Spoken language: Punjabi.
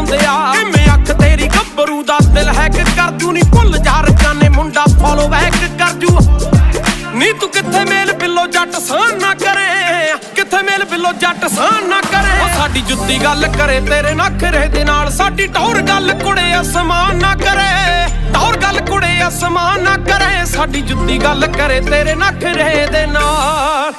ਹੁੰਦਿਆ ਕਿਵੇਂ ਅੱਖ ਤੇਰੀ ਗੱਭਰੂ ਦਾ ਦਿਲ ਹੈ ਕਿ ਕਰ ਜੂ ਨਹੀਂ ਭੁੱਲ ਜਾ ਰਕਾਨੇ ਮੁੰਡਾ ਫੋਲੋ ਬੈਕ ਕਰ ਜੂ ਨੀ ਤੂੰ ਕਿੱਥੇ ਮੇਲ ਬਿੱਲੋ ਜੱਟ ਸਾਨ ਨਾ ਕਰੇ। ਕਿੱਥੇ ਮੇਲ ਬਿੱਲੋ ਜੱਟ ਸਾਨ ਨਾ ਕਰੇ। ਉਹ ਸਾਡੀ ਜੁੱਤੀ ਗੱਲ ਕਰੇ, ਤੇਰੇ ਨਖਰੇ ਦੇ ਨਾਲ ਸਾਡੀ ਟੌਰ ਗੱਲ ਕੁੜੇ ਅਸਮਾਨ ਨਾ ਕਰੇ। ਟੌਰ ਗੱਲ ਕੁੜੇ ਅਸਮਾਨ ਨਾ ਕਰੇ, ਸਾਡੀ ਜੁੱਤੀ ਗੱਲ ਕਰੇ, ਤੇਰੇ ਨਖਰੇ ਦੇ ਨਾਲ।